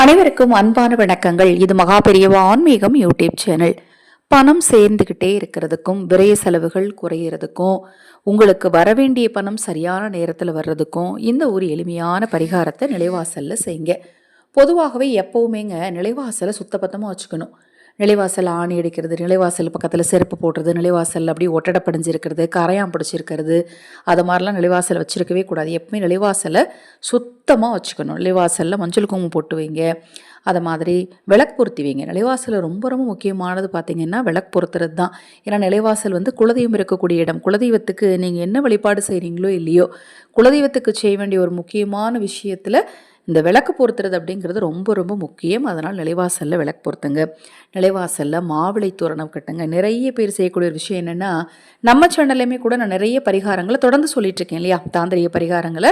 அனைவருக்கும் அன்பான வணக்கங்கள். இது மகா பெரியவா ஆன்மீகம் யூடியூப் சேனல். பணம் சேர்ந்துக்கிட்டே இருக்கிறதுக்கும் விரைய செலவுகள் குறையிறதுக்கும் உங்களுக்கு வரவேண்டிய பணம் சரியான நேரத்தில் வர்றதுக்கும் இந்த ஒரு எளிமையான பரிகாரத்தை நிலைவாசலில் செய்யுங்க. பொதுவாகவே எப்போவுமேங்க நிலைவாசலை சுத்தபத்தமாக வச்சுக்கணும். நிலைவாசல் ஆணி அடிக்கிறது நிலைவாசல் பக்கத்தில் செருப்பு போடுறது நிலைவாசல் அப்படி ஒட்டடை படிஞ்சிருக்கிறது கரையான் பிடிச்சிருக்கிறது அது மாதிரிலாம் நிலைவாசல் வச்சுருக்கவே கூடாது. எப்பவுமே நிலைவாசலை சுத்தமாக வச்சுக்கணும். நிலைவாசலில் மஞ்சள் குங்குமம் போட்டு வைங்க. அதை மாதிரி விளக்கு பொருத்தி வைங்க. நிலைவாசலில் ரொம்ப ரொம்ப முக்கியமானது பார்த்தீங்கன்னா விளக்கு பொருத்துறது தான். ஏன்னா நிலைவாசல் வந்து குலதெய்வம் இருக்கக்கூடிய இடம். குலதெய்வத்துக்கு நீங்கள் என்ன வழிபாடு செய்கிறீங்களோ இல்லையோ குலதெய்வத்துக்கு செய்ய வேண்டிய ஒரு முக்கியமான விஷயத்தில் இந்த விளக்கு பொருத்துறது அப்படிங்கிறது ரொம்ப ரொம்ப முக்கியம். அதனால் நிலைவாசலில் விளக்கு பொருத்துங்க. நிலைவாசலில் மாவிளை தோரணம் கட்டுங்க. நிறைய பேர் செய்யக்கூடிய ஒரு விஷயம் என்னென்னா நம்ம சேனல்லையுமே கூட நான் நிறைய பரிகாரங்களை தொடர்ந்து சொல்லிட்டு இருக்கேன் இல்லையா? தாந்திரிய பரிகாரங்களை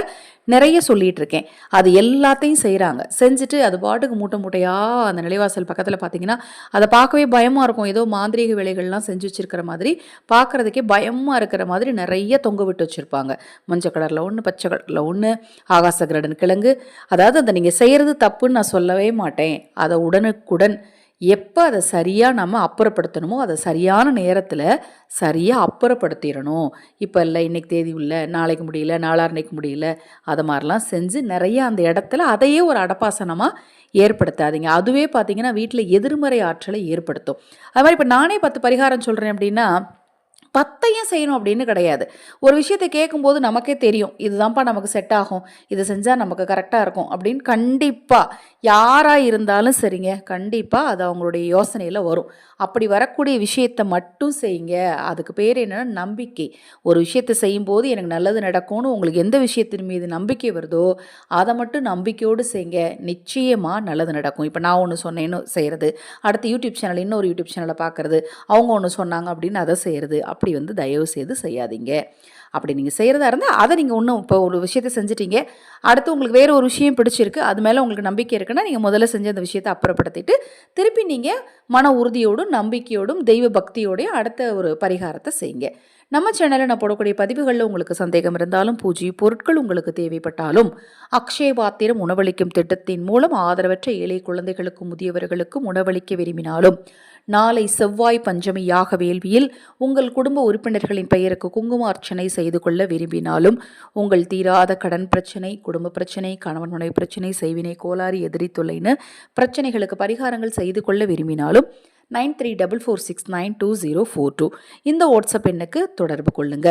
நிறைய சொல்லிட்டு இருக்கேன் அது எல்லாத்தையும் செய்கிறாங்க செஞ்சுட்டு அது பாட்டுக்கு மூட்டை மூட்டையாக அந்த நிலைவாசல் பக்கத்தில் பார்த்தீங்கன்னா அதை பார்க்கவே பயமாக இருக்கும். ஏதோ மாந்திரீக வேலைகள்லாம் செஞ்சு வச்சிருக்கிற மாதிரி பார்க்குறதுக்கே பயமாக இருக்கிற மாதிரி நிறைய தொங்க விட்டு வச்சுருப்பாங்க. மஞ்சள் கலரில் ஒன்று பச்சை கலரில் ஒன்று ஆகாச கிரடன் கிழங்கு அதை அதாவது அதை நீங்கள் செய்கிறது தப்புன்னு நான் சொல்லவே மாட்டேன். அதை உடனுக்குடன் எப்போ அதை சரியாக நம்ம அப்புறப்படுத்தணுமோ அதை சரியான நேரத்தில் சரியாக அப்புறப்படுத்திடணும். இப்போ இல்லை இன்றைக்கி தேதி இல்லை நாளைக்கு முடியல நாளான்னைக்கு முடியல அதை மாதிரிலாம் செஞ்சு நிறைய அந்த இடத்துல அதையே ஒரு அடப்பாசனமாக ஏற்படுத்தாதீங்க. அதுவே பார்த்தீங்கன்னா வீட்டில் எதிர்மறை ஆற்றலை ஏற்படுத்தும். அது மாதிரி இப்போ நானே பத்து பரிகாரம் சொல்கிறேன் அப்படின்னா பத்தையும் செய்யணும் அப்படின்னு கிடையாது. ஒரு விஷயத்தை கேட்கும்போது நமக்கே தெரியும் இதுதான்ப்பா நமக்கு செட் ஆகும். இதை செஞ்சால் நமக்கு கரெக்டாக இருக்கும். அப்படின்னு கண்டிப்பாக யாராக இருந்தாலும் சரிங்க. கண்டிப்பாக அது அவங்களுடைய யோசனையில் வரும். அப்படி வரக்கூடிய விஷயத்தை மட்டும் செய்யுங்க. அதுக்கு பேர் என்னென்னா நம்பிக்கை. ஒரு விஷயத்தை செய்யும்போது எனக்கு நல்லது நடக்கும்னு உங்களுக்கு எந்த விஷயத்தின் மீது நம்பிக்கை வருதோ அதை மட்டும் நம்பிக்கையோடு செய்யுங்க. நிச்சயமாக நல்லது நடக்கும். இப்போ நான் ஒன்று சொன்னேன்னு செய்கிறது அடுத்து யூடியூப் சேனல் இன்னொரு யூடியூப் சேனலை பார்க்குறது அவங்க ஒன்று சொன்னாங்க அப்படின்னு அதை செய்கிறது அப்படி வந்து தயவு செய்து செய்யாதீங்க. அப்படி நீங்கள் செய்கிறதா இருந்தால் அதை நீங்கள் இன்னும் இப்போ ஒரு விஷயத்த செஞ்சிட்டீங்க. அடுத்து உங்களுக்கு வேறு ஒரு விஷயம் பிடிச்சிருக்கு அது மேலே உங்களுக்கு நம்பிக்கை இருக்குன்னா நீங்கள் முதல்ல செஞ்ச அந்த விஷயத்தை அப்புறப்படுத்திட்டு திருப்பி நீங்கள் மன உறுதியோடும் நம்பிக்கையோடும் தெய்வ பக்தியோடையும் அடுத்த ஒரு பரிகாரத்தை செய்யுங்க. நம்ம சேனலில் நான் போடக்கூடிய பதிவுகளில் உங்களுக்கு சந்தேகம் இருந்தாலும் பூஜை பொருட்கள் உங்களுக்கு தேவைப்பட்டாலும் அக்ஷய பாத்திரம் உணவளிக்கும் திட்டத்தின் மூலம் ஆதரவற்ற ஏழை குழந்தைகளுக்கும் முதியவர்களுக்கும் உணவளிக்க விரும்பினாலும் நாளை செவ்வாய் பஞ்சமி யாக வேள்வியில் உங்கள் குடும்ப உறுப்பினர்களின் பெயருக்கு குங்கும அர்ச்சனை செய்து கொள்ள விரும்பினாலும் உங்கள் தீராத கடன் பிரச்சனை குடும்ப பிரச்சனை கணவன் மனைவி பிரச்சனை செய்வினை கோளாறு எதிரி தொல்லைன்னு பிரச்சனைகளுக்கு பரிகாரங்கள் செய்து கொள்ள விரும்பினாலும் nine three double four six nine two zero four two இந்த வாட்ஸ்அப் எண்ணுக்கு தொடர்பு கொள்ளுங்க.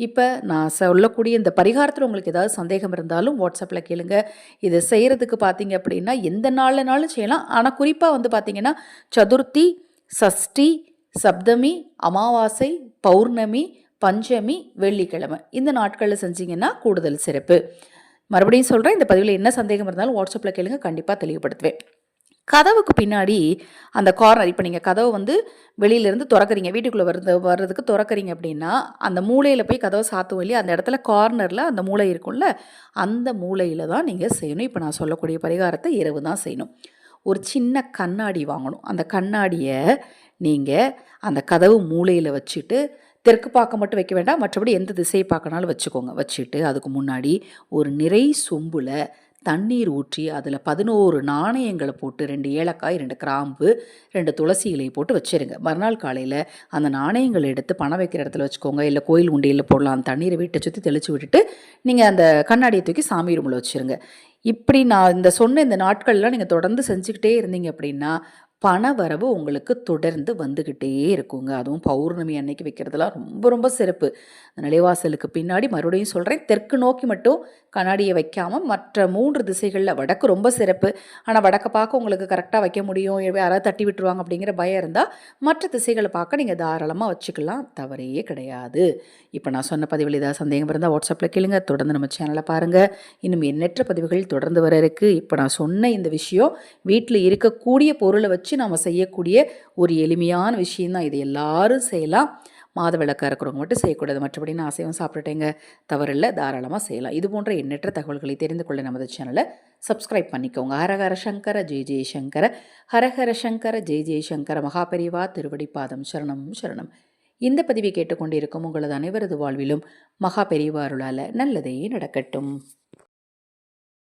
இப்போ நான் சொல்லக்கூடிய இந்த பரிகாரத்தில் உங்களுக்கு ஏதாவது சந்தேகம் இருந்தாலும் வாட்ஸ்அப்பில் கேளுங்க. இதை செய்கிறதுக்கு பார்த்தீங்க அப்படின்னா எந்த நாள்லனாலும் செய்யலாம். ஆனால் குறிப்பாக வந்து பார்த்தீங்கன்னா சதுர்த்தி சஷ்டி சப்தமி அமாவாசை பௌர்ணமி பஞ்சமி வெள்ளிக்கிழமை. இந்த நாட்களில் செஞ்சீங்கன்னா கூடுதல் சிறப்பு. மறுபடியும் சொல்கிறேன் இந்த பதிவில் என்ன சந்தேகம் இருந்தாலும் வாட்ஸ்அப்பில் கேளுங்க கண்டிப்பாக தெளிவுபடுத்துவேன். கதவுக்கு பின்னாடி அந்த கார்னர் இப்போ நீங்கள் கதவை வந்து வெளியிலேருந்து திறக்கிறீங்க வீட்டுக்குள்ளே வருது வர்றதுக்கு திறக்கறீங்க அப்படின்னா அந்த மூலையில் போய் கதவை சாத்துவோம் இல்லையா? அந்த இடத்துல கார்னரில் அந்த மூளை இருக்கும்ல அந்த மூலையில் தான் நீங்கள் செய்யணும். இப்போ நான் சொல்லக்கூடிய பரிகாரத்தை இரவு தான் செய்யணும். ஒரு சின்ன கண்ணாடி வாங்கணும். அந்த கண்ணாடியை நீங்கள் அந்த கதவு மூலையில் வச்சுட்டு தெற்கு பார்க்க மட்டும் வைக்க வேண்டாம். மற்றபடி எந்த திசையை பார்க்கனாலும் வச்சுக்கோங்க. வச்சுட்டு அதுக்கு முன்னாடி ஒரு நிறை சொம்பில் தண்ணீர் ஊற்றி அதில் பதினோரு நாணயங்களை போட்டு ரெண்டு ஏலக்காய் ரெண்டு கிராம்பு ரெண்டு துளசி இலையை போட்டு வச்சுருங்க. மறுநாள் காலையில் அந்த நாணயங்களை எடுத்து பணம் வைக்கிற இடத்துல வச்சுக்கோங்க. இல்லை கோயில் உண்டியில் போடலாம். அந்த தண்ணீரை வீட்டை சுற்றி தெளித்து விட்டுட்டு நீங்கள் அந்த கண்ணாடியை தூக்கி சாமி ரூமில் வச்சுருங்க. இப்படி நான் இந்த சொன்ன இந்த நாட்கள்லாம் நீங்கள் தொடர்ந்து செஞ்சுக்கிட்டே இருந்தீங்க அப்படின்னா பண வரவு உங்களுக்கு தொடர்ந்து வந்துக்கிட்டே இருக்குங்க. அதுவும் பௌர்ணமி அன்னைக்கு வைக்கிறதுலாம் ரொம்ப ரொம்ப சிறப்பு. நிலைவாசலுக்கு பின்னாடி மறுபடியும் சொல்கிறேன் தெற்கு நோக்கி மட்டும் கண்ணாடியை வைக்காமல் மற்ற மூன்று திசைகளில் வடக்கு ரொம்ப சிறப்பு. ஆனால் வடக்கை பார்க்க உங்களுக்கு கரெக்டாக வைக்க முடியும். யாராவது தட்டி விட்டுருவாங்க அப்படிங்கிற பயம் இருந்தால் மற்ற திசைகளை பார்க்க நீங்கள் தாராளமாக வச்சுக்கலாம். தவறே கிடையாது. இப்போ நான் சொன்ன பதிவில் ஏதாவது சந்தேகம் இருந்தால் வாட்ஸ்அப்பில் கேளுங்க. தொடர்ந்து நம்ம சேனலை பாருங்கள் இன்னும் எண்ணற்ற பதிவுகள் தொடர்ந்து வர இருக்குது இப்போ நான் சொன்ன இந்த விஷயம் வீட்டில் இருக்கக்கூடிய பொருளை வச்சு நாம் செய்யக்கூடிய ஒரு எளிமையான விஷயந்தான் இது. எல்லாரும் செய்யலாம். மாத விளக்காக இருக்கிறவங்க மட்டும் செய்யக்கூடாது. மற்றபடி நான் அசைவம் சாப்பிட்டுட்டேங்க. தவறில்லை. தாராளமாக செய்யலாம். இது போன்ற எண்ணற்ற தகவல்களை தெரிந்து கொள்ள நமது சேனலை சப்ஸ்கிரைப் பண்ணிக்கோங்க. ஹரஹர சங்கர ஜெய் ஜெய்சங்கர ஹரஹர சங்கர ஜெய் ஜெய் சங்கர. மகாபரிவா திருவடி பாதம் சரணம் சரணம். இந்த பதிவை கேட்டுக்கொண்டிருக்கும் உங்களது அனைவரது வாழ்விலும் மகாபெரிவாருளால் நல்லதே நடக்கட்டும்.